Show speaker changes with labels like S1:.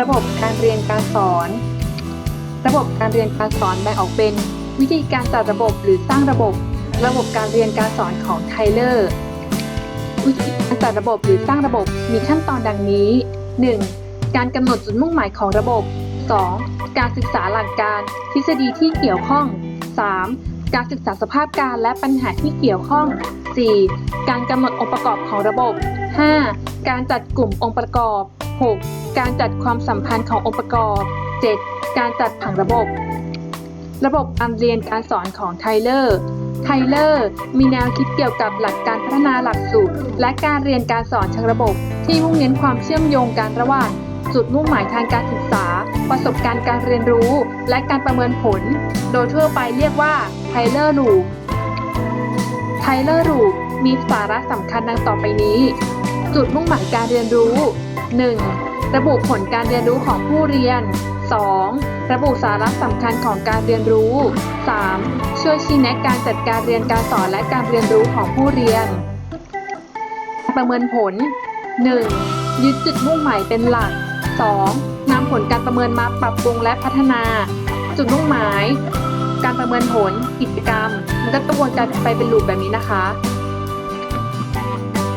S1: ระบบการเรียนการสอน ระบบการเรียนการสอนแบ่งออกเป็น วิธีการจัดระบบหรือสร้างระบบ ระบบการเรียนการสอนของไทเลอร์วิธีการจัดระบบหรือสร้างระบบมีขั้นตอนดังนี้ 1. การกำหนดจุดมุ่งหมายของระบบ 2. การศึกษาหลักการ ทฤษฎีที่เกี่ยวข้อง 3. การศึกษาสภาพการและปัญหาที่เกี่ยวข้อง 4. การกำหนดองค์ประกอบของระบบ 5. การจัดกลุ่มองค์ประกอบ 6. จัดความสัมพันธ์ขององค์ประกอบ 7. การจัดผังระบบ ระบบการเรียนการสอนของไทเลอร์ ไทเลอร์มีแนวคิดเกี่ยวกับหลักการพัฒนาหลักสูตร และการเรียนการสอนเชิงระบบ ที่มุ่งเน้นความเชื่อมโยงกันระหว่างจุดมุ่งหมายทางการศึกษา ประสบการณ์การเรียนรู้ และการประเมินผล โดยทั่วไปเรียกว่าไทเลอร์ลูปไทเลอร์ลูปมีสาระสำคัญดังต่อไปนี้ จุดมุ่งหมายการเรียนรู้ 1. ระบุผลการเรียนรู้ของผู้เรียน 2. ระบุสาระสำคัญของการเรียนรู้ 3. ช่วยชี้แนะการจัดการเรียนการสอนและการเรียนรู้ของผู้เรียน ประเมินผล 1. ยึดจุดมุ่งหมายเป็นหลัก 2. นำผลการประเมินมาปรับปรุงและพัฒนา จุดมุ่งหมาย การประเมินผลกิจกรรม มันก็กระบวนการไปเป็นลูปแบบนี้นะคะ